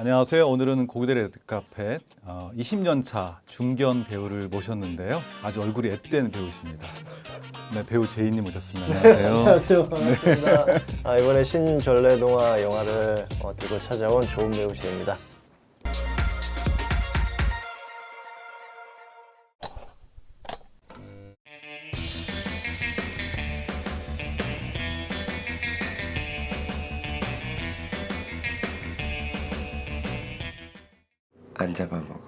안녕하세요. 오늘은 고기대 레드카펫 어, 20년 차 중견 배우를 모셨는데요. 아주 얼굴이 앳된 배우십니다. 네, 배우 제이님 모셨습니다. 안녕하세요. 안녕하세요. 반갑습니다. 아, 이번에 신전래동화 영화를 어, 들고 찾아온 좋은 배우 제입니다. 안 잡아먹어.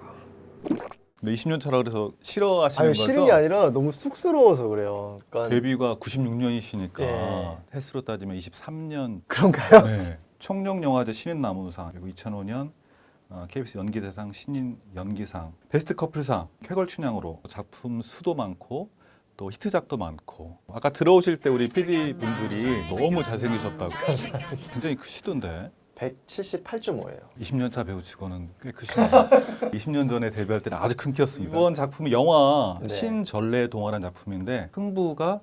네, 20년 차라 그래서 싫어하시는 아니 거죠? 싫은 게 아니라 너무 쑥스러워서 그래요. 그러니까 데뷔가 96년이시니까 예. 횟수로 따지면 23년. 그런가요? 네. 청룡 영화제 신인남우상 그리고 2005년 어, KBS 연기대상 신인 연기상 베스트 커플상 쾌걸춘향으로 작품 수도 많고 또 히트작도 많고 아까 들어오실 때 우리 PD 분들이 너무 잘생기셨다고 굉장히 크시던데 178.5예요. 20년 차 배우 치고는 꽤 크시네요 20년 전에 데뷔할 때는 아주 큰 키였습니다 이번 작품이 영화 네. 신전래 동화라는 작품인데 흥부가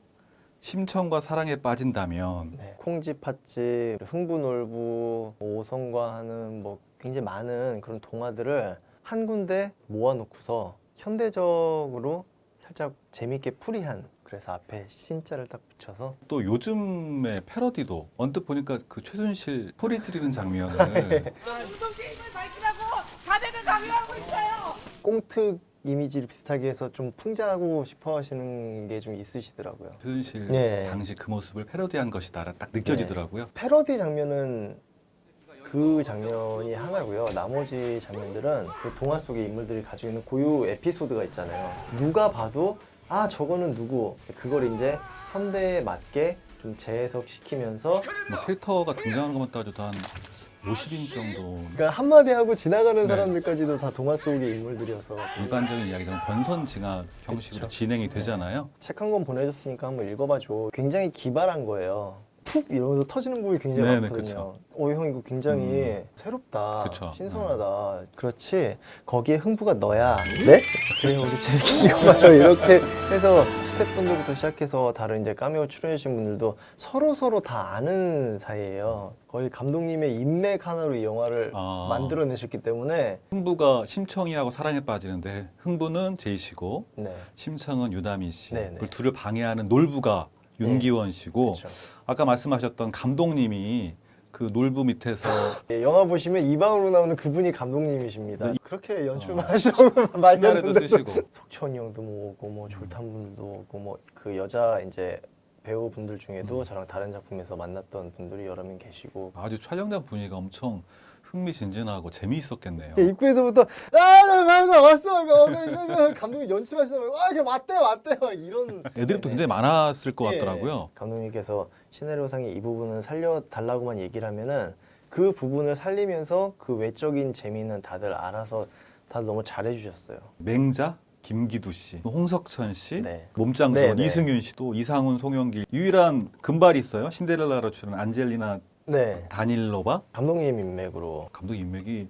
심청과 사랑에 빠진다면 네. 콩지 팥집, 흥부놀부, 오성과 하는 뭐 굉장히 많은 그런 동화들을 한 군데 모아놓고서 현대적으로 살짝 재밌게 풀이한 그래서 앞에 신자를 딱 붙여서 또 요즘의 패러디도 언뜻 보니까 그 최순실 소리 지르는 장면을 운동 게임을 밝히라고 자백을 강요하고 있어요. 꽁특 이미지를 비슷하게 해서 좀 풍자하고 싶어 하시는 게 좀 있으시더라고요. 최순실 네. 당시 그 모습을 패러디한 것이다 딱 느껴지더라고요. 패러디 장면은 그 장면이 하나고요. 나머지 장면들은 그 동화 속의 인물들이 가지고 있는 고유 에피소드가 있잖아요. 누가 봐도 아 저거는 누구 그걸 이제 현대에 맞게 좀 재해석 시키면서 뭐 캐릭터가 등장하는 것만 따져도 한 50인 정도 그러니까 한마디 하고 지나가는 네. 사람들까지도 다 동화 속의 인물들이어서 일반적인 이야기는 권선징악 형식으로 그쵸. 진행이 되잖아요. 책 한 권 보내줬으니까 한번 읽어봐줘. 굉장히 기발한 거예요. 푹 이러면서 터지는 부분이 굉장히 네네, 많거든요. 그쵸. 어, 형 이거 굉장히 음. 새롭다. 그쵸. 신선하다. 그렇지. 거기에 흥부가 너야. 네? 그래 우리 재밌게 찍어봐요. 이렇게 해서 스태프분들부터 시작해서 다른 이제 카메오 출연해주신 분들도 서로 서로 다 아는 사이예요. 거의 감독님의 인맥 하나로 이 영화를 아. 만들어내셨기 때문에 흥부가 심청이하고 사랑에 빠지는데 흥부는 제이 씨고 네. 심청은 유다민 씨. 네네. 그 둘을 방해하는 놀부가 윤기원 씨고 그렇죠. 아까 말씀하셨던 감독님이 그 놀부 밑에서 예, 영화 보시면 이 방으로 나오는 그분이 감독님이십니다. 네. 그렇게 연출만 어. 하시라고 많이 하는 시나리오도 분들도 쓰시고 석천이 형도 뭐 오고 뭐 졸탄분들도 오고 뭐 그 여자 이제 배우분들 음. 중에도 저랑 다른 작품에서 만났던 분들이 여러 명 계시고. 아주 촬영장 분위기가 엄청 흥미진진하고 재미있었겠네요. 예, 입구에서부터 아나 나 왔어! 이거 이거, 이거, 이거 감독님 연출하시다 보면 아 이게 왔대 왔대! 막 이런. 애드립도 네, 굉장히 많았을 것 예, 같더라고요. 감독님께서 시나리오상의 이 부분을 살려달라고만 얘기를 하면은 그 부분을 살리면서 그 외적인 재미는 다들 알아서 다들 너무 잘해주셨어요. 맹자 김기두 씨, 홍석천 씨, 네. 몸짱 네, 전 네. 이승윤 씨도 이상훈, 송영길 유일한 금발이 있어요. 신데렐라로 출연 안젤리나 네. 다닐로바 감독님 인맥으로 감독 인맥이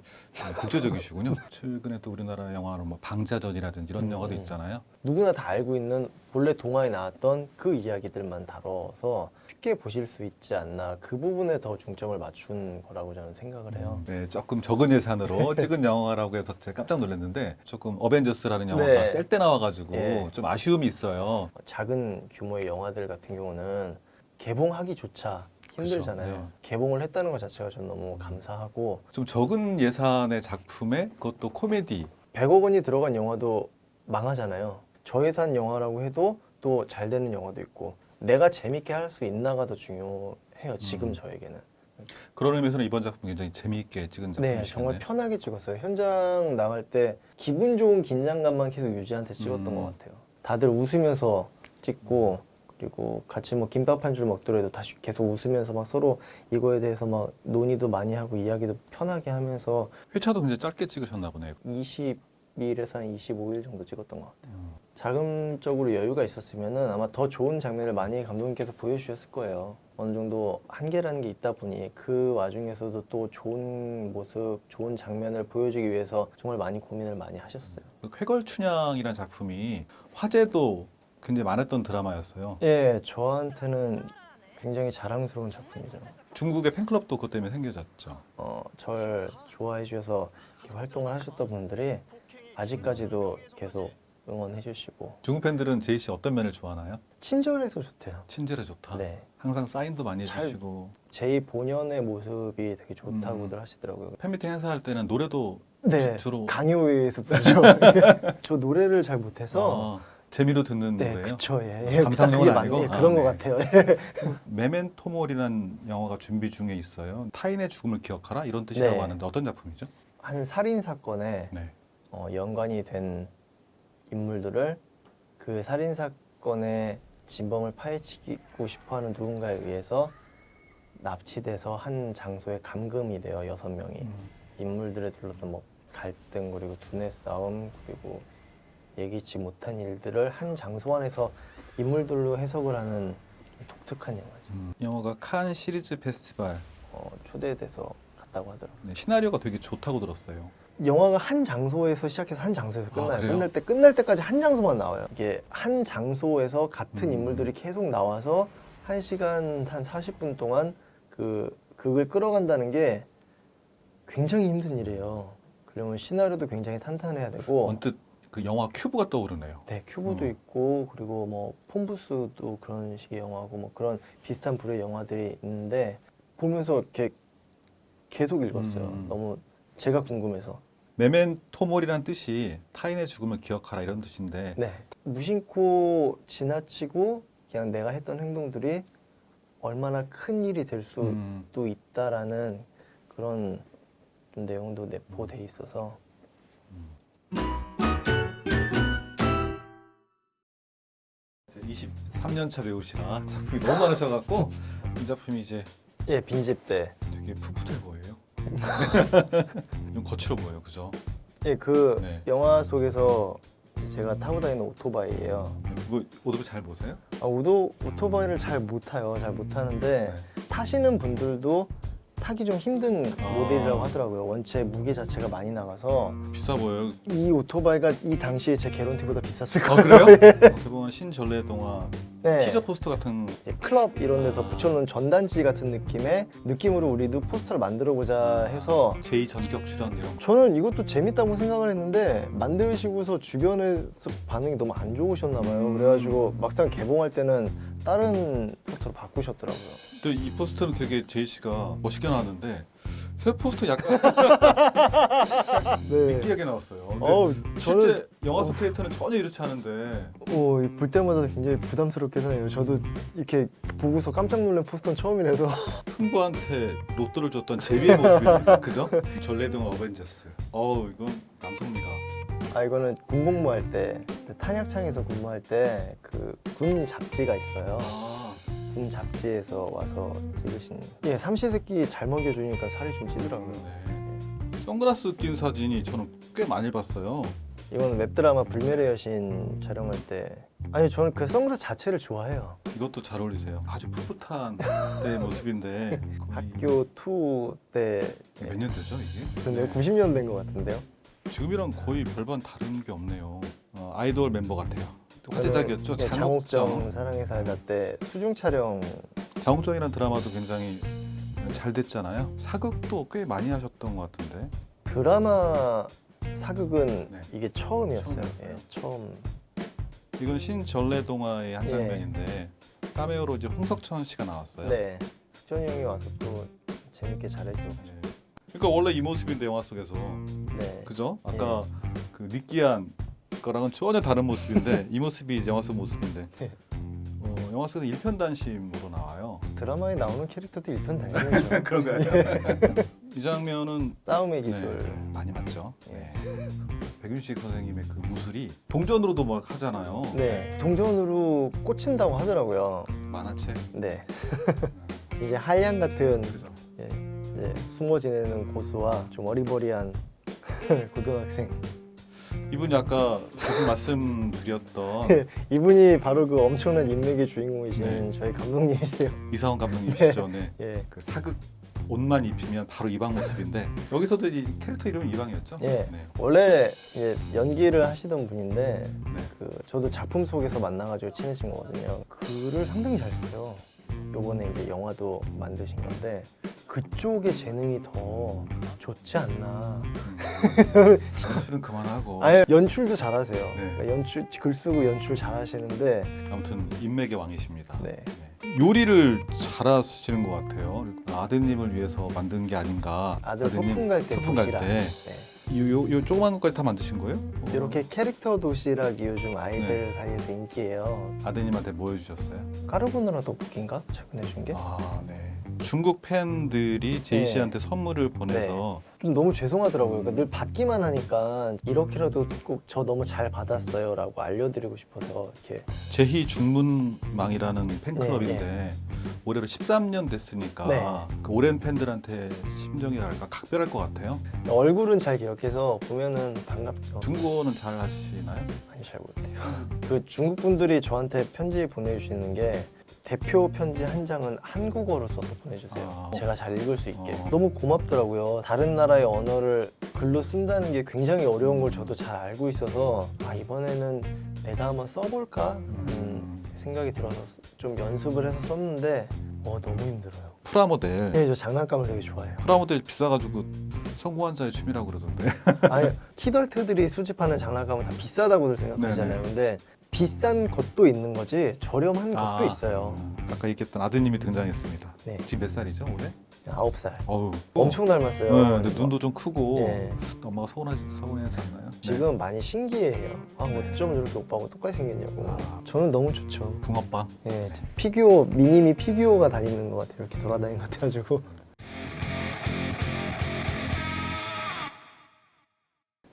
국제적이시군요. 최근에 또 우리나라 영화로 뭐 방자전이라든지 이런 음. 영화도 있잖아요. 누구나 다 알고 있는 본래 동화에 나왔던 그 이야기들만 다뤄서 쉽게 보실 수 있지 않나 그 부분에 더 중점을 맞춘 거라고 저는 생각을 해요. 네, 조금 적은 예산으로 찍은 영화라고 해서 제가 깜짝 놀랐는데 조금 어벤져스라는 영화가 네. 셀 때 나와가지고 예. 좀 아쉬움이 있어요. 작은 규모의 영화들 같은 경우는 개봉하기조차 힘들잖아요. 그렇죠. 네. 개봉을 했다는 것 자체가 전 너무 감사하고 좀 적은 예산의 작품에 그것도 코미디 100억 원이 들어간 영화도 망하잖아요. 저예산 영화라고 해도 또 잘 되는 영화도 있고 내가 재밌게 할 수 있나가 더 중요해요. 지금 음. 저에게는. 그런 의미에서는 이번 작품 굉장히 재미있게 찍은 네, 작품이시네요. 정말 편하게 찍었어요. 현장 나갈 때 기분 좋은 긴장감만 계속 유지한테 찍었던 음. 것 같아요. 다들 웃으면서 찍고 그리고 같이 뭐 김밥 한 줄 먹더라도 다시 계속 웃으면서 막 서로 이거에 대해서 막 논의도 많이 하고 이야기도 편하게 하면서 회차도 굉장히 짧게 찍으셨나 보네요. 20일에서 한 25일 정도 찍었던 것 같아요. 음. 자금적으로 여유가 있었으면은 아마 더 좋은 장면을 많이 감독님께서 보여주셨을 거예요. 어느 정도 한계라는 게 있다 보니 그 와중에서도 또 좋은 모습, 좋은 장면을 보여주기 위해서 정말 많이 고민을 많이 하셨어요. 그 쾌걸 춘향이라는 작품이 화제도 굉장히 많았던 드라마였어요. 예, 저한테는 굉장히 자랑스러운 작품이죠. 중국의 팬클럽도 그것 때문에 생겨졌죠. 어, 절 좋아해 주셔서 이렇게 활동을 하셨던 분들이 아직까지도 계속 응원해 주시고 중국 팬들은 제이 씨 어떤 면을 좋아하나요? 친절해서 좋대요. 친절해 좋다. 네. 항상 사인도 많이 잘- 해주시고 제이 본연의 모습이 되게 좋다고들 음. 하시더라고요. 팬미팅 행사할 때는 노래도 네, 주로 강요에서 부르죠. 저 노래를 잘 못해서 어, 재미로 듣는 네, 노래예요. 그쵸, 예, 아, 예, 감상용은 아니고? 맞네, 아, 그런 네. 것 같아요. 예. 메멘토몰이라는 영화가 준비 중에 있어요. 타인의 죽음을 기억하라 이런 뜻이라고 네. 하는데 어떤 작품이죠? 한 살인 사건에 네. 어, 연관이 된 인물들을 그 살인 사건의 진범을 파헤치고 싶어하는 누군가에 의해서 납치돼서 한 장소에 감금이 되어 여섯 명이 음. 인물들에 둘러싼 뭐 갈등 그리고 두뇌 싸움 그리고 예기치 못한 일들을 한 장소 안에서 인물들로 해석을 하는 독특한 영화죠. 음. 영화가 칸 시리즈 페스티벌 어, 초대돼서 갔다고 하더라고요. 네, 시나리오가 되게 좋다고 들었어요. 영화가 한 장소에서 시작해서 한 장소에서 아, 끝나요. 그래요? 끝날 때 끝날 때까지 한 장소만 나와요. 이게 한 장소에서 같은 음. 인물들이 계속 나와서 한 시간 한 40분 동안 그 극을 끌어간다는 게 굉장히 힘든 일이에요. 그러면 시나리오도 굉장히 탄탄해야 되고 언뜻 그 영화 큐브가 떠오르네요. 네, 큐브도 음. 있고 그리고 뭐 폰부스도 그런 식의 영화고 뭐 그런 비슷한 부류의 영화들이 있는데 보면서 이렇게 계속 읽었어요. 음. 너무 제가 궁금해서. 메멘토몰이란 뜻이 타인의 죽음을 기억하라 이런 뜻인데 네. 무심코 지나치고 그냥 내가 했던 행동들이 얼마나 큰 일이 될 수도 음, 있다라는 그런 좀 내용도 내포돼 있어서 이제 23년 차 배우시라 작품이 너무 많으셔갖고 이 작품이 이제 예 빈집 때 되게 풋풋해 보여요. 좀 거칠어 보여요, 그죠? 예, 그 네. 영화 속에서 제가 타고 다니는 오토바이예요. 그거 오토바이 잘 보세요? 아, 오도 오토바이를 잘 못 타요. 잘 못 타는데 네. 타시는 분들도 타기 좀 힘든 아. 모델이라고 하더라고요. 원체 무게 자체가 많이 나가서 비싸 보여요. 이 오토바이가 이 당시에 제 개런티보다 비쌌을 아 거예요. 그래요? 대부분 신전래 동화 네. 티저 포스터 같은 이제 클럽 이런 데서 아. 붙여놓은 전단지 같은 느낌의 느낌으로 우리도 포스터를 만들어 보자 해서 제2 전격 출연 내용. 저는 이것도 재밌다고 생각을 했는데 만드시고서 주변에서 반응이 너무 안 좋으셨나 봐요. 음. 그래가지고 막상 개봉할 때는 다른 포스터로 바꾸셨더라고요. 또 이 포스터는 되게 제이 씨가 멋있게 나왔는데 새 포스터 약간 네. 느끼하게 나왔어요. 근데 어우, 실제 저는 영화 속 캐릭터는 전혀 이렇지 않은데 어, 이볼 때마다 굉장히 부담스럽게 생각해요. 저도 이렇게 보고서 깜짝 놀란 포스터는 처음이라서 흥부한테 로또를 줬던 제비의 모습입니다. 그죠? 전래동 어벤져스. 어우 이건 남성미가. 아 이거는 군 복무할 때 탄약창에서 근무할 때 그 군 잡지가 있어요. 아, 군 잡지에서 와서 찍으신 예 삼시세끼 잘 먹여주니까 살이 좀 찌더라고요. 네. 선글라스 낀 사진이 저는 꽤 많이 봤어요. 이건 웹드라마 불멸의 여신 촬영할 때 아니 저는 그 선글라스 자체를 좋아해요. 이것도 잘 어울리세요. 아주 풋풋한 때의 모습인데 거의 학교 투 때 몇 년 되죠 이게? 근데 네. 90년 된 것 같은데요. 지금이랑 거의 별반 다른 게 없네요. 어, 아이돌 member 같아요. 또 화제작이었죠. 네, 장옥정. 장옥정 사랑의 살다 때 수중 촬영 장옥정이라는 드라마도 굉장히 잘 됐잖아요. 사극도 꽤 많이 하셨던 것 같은데. 드라마 사극은 네. 이게 처음이었어요. 처음이었어요? 예, 처음. 이건 신전래 동화의 한 예. 장면인데 까메오로 이제 홍석천 씨가 나왔어요. 네. 숙전이 형이 와서 또 재밌게 잘해주고. 네. 그러니까 원래 이 모습인데 영화 속에서 네. 그죠? 아까 그 느끼한 거랑은 전혀 다른 모습인데 이 모습이 이제 영화 속 모습인데 네. 어, 영화 속에서 일편단심으로 나와요. 드라마에 나오는 캐릭터도 일편단심이죠. 그런가요? 이 장면은 싸움의 네, 기술. 많이 맞죠. 예. 네. 백윤식 선생님의 그 무술이 동전으로도 막 하잖아요. 네. 동전으로 꽂힌다고 하더라고요. 만화책. 네. 이제 한량 같은 그죠. 예, 이제 숨어 지내는 고수와 좀 어리버리한 고등학생. 이분이 아까 조금 말씀드렸던 이분이 바로 그 엄청난 인맥의 주인공이신 네. 저희 감독님이세요. 이사원 감독님이시죠. 네. 예. 그 사극 옷만 입히면 바로 이방 모습인데 여기서도 이 캐릭터 이름이 이방이었죠? 예. 네. 원래 이제 연기를 하시던 분인데 네. 그 저도 작품 속에서 만나가지고 친해진 거거든요. 글을 상당히 잘 써요. 요번에 이제 영화도 만드신 건데 그쪽의 재능이 더 좋지 않나. 연출은 그만하고 아예 연출도 잘하세요. 네. 그러니까 연출 글 쓰고 연출 잘하시는데 아무튼 인맥의 왕이십니다. 네. 네. 요리를 잘하시는 것 같아요. 아드님을 위해서 만든 게 아닌가. 아들 아드님 소풍 갈때 소풍 갈 도시락. 때. 네. 요, 요, 요 조그만 것까지 다 만드신 거예요? 어. 이렇게 캐릭터 도시락이 요즘 아이들 네. 사이에서 인기예요. 아드님한테 뭐 해주셨어요? 까르보나라 떡볶이인가 최근에 준 게? 아, 네. 중국 팬들이 제이 네. 씨한테 선물을 보내서 좀 너무 죄송하더라고요. 그러니까 늘 받기만 하니까 이렇게라도 꼭 저 너무 잘 받았어요라고 알려드리고 싶어서 이렇게 제희 중문망이라는 팬클럽인데 네, 올해로 13년 됐으니까 네. 그 오랜 팬들한테 심정이랄까 각별할 것 같아요. 얼굴은 잘 기억해서 보면은 반갑죠. 중국어는 잘 하시나요? 아니 잘 못해요. 그 중국 분들이 저한테 편지 보내주시는 게 대표 편지 한 장은 한국어로 써서 보내주세요. 아. 제가 잘 읽을 수 있게. 어. 너무 고맙더라고요. 다른 나라의 언어를 글로 쓴다는 게 굉장히 어려운 걸 저도 잘 알고 있어서 아 이번에는 내가 한번 써볼까 하는 생각이 들어서 좀 연습을 해서 썼는데 어 너무 힘들어요. 프라모델. 네, 저 장난감을 되게 좋아해요. 프라모델 비싸가지고 성공한 자의 취미라고 그러던데. 아니 키덜트들이 수집하는 장난감은 다 비싸다고들 생각하잖아요. 근데 비싼 것도 있는 거지 저렴한 것도 아, 있어요. 음, 아까 얘기했던 아드님이 등장했습니다. 네. 지금 몇 살이죠 올해? 아홉 살. 어우. 엄청 닮았어요. 네, 근데 눈도 좀 크고 네. 엄마가 서운하지 서운해하지 않나요? 네. 지금 많이 신기해요. 아, 어쩜 저렇게 오빠하고 똑같이 생겼냐고. 아. 저는 너무 좋죠. 붕어빵. 예, 피규어 미니미 피규어가 다니는 것 같아요. 이렇게 돌아다니는 것 같아가지고.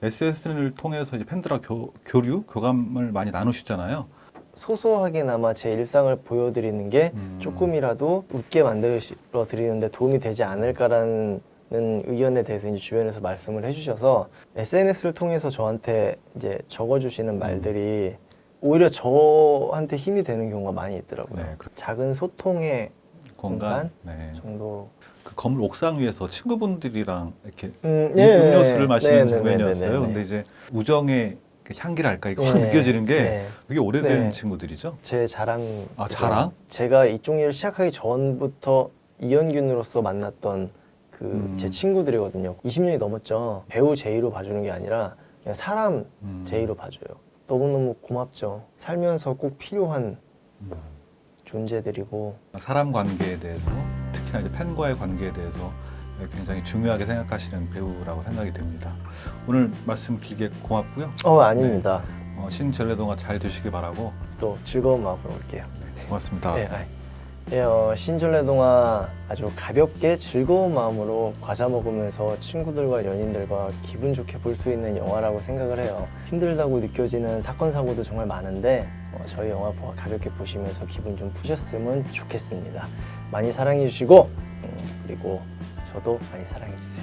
SNS를 통해서 이제 팬들과 교, 교류, 교감을 많이 나누시잖아요. 소소하게나마 제 일상을 보여드리는 게 음. 조금이라도 웃게 만들어 드리는데 도움이 되지 않을까라는 의견에 대해서 이제 주변에서 말씀을 해주셔서 SNS를 통해서 저한테 이제 적어주시는 말들이 오히려 저한테 힘이 되는 경우가 많이 있더라고요. 네, 작은 소통의 공간. 공간? 네. 정도. 그 건물 옥상 위에서 친구분들이랑 이렇게 음, 음, 음료수를 마시는 네, 네, 장면이었어요. 네, 네, 네. 근데 이제 우정의 그 향기랄까 이거 확 네, 느껴지는 게 네. 그게 오래된 네. 친구들이죠. 제 자랑. 아, 자랑? 제가 이쪽 일을 시작하기 전부터 이현균으로서 만났던 그제 음. 친구들이거든요. 20년이 넘었죠. 배우 제의로 봐주는 게 아니라 그냥 사람 음. 제의로 봐줘요. 너무너무 고맙죠. 살면서 꼭 필요한 음. 존재들이고 사람 관계에 대해서 특히나 이제 팬과의 관계에 대해서 굉장히 중요하게 생각하시는 배우라고 생각이 됩니다. 오늘 말씀 길게 고맙고요. 어 아닙니다. 어, 신전래동화 잘 되시길 바라고 또 즐거운 마음으로 올게요. 고맙습니다. 네, 아이. 예, 어, 신전래동화 아주 가볍게 즐거운 마음으로 과자 먹으면서 친구들과 연인들과 기분 좋게 볼 수 있는 영화라고 생각을 해요. 힘들다고 느껴지는 사건 사고도 정말 많은데 어, 저희 영화 가볍게 보시면서 기분 좀 푸셨으면 좋겠습니다. 많이 사랑해 주시고 음, 그리고 저도 많이 사랑해 주세요.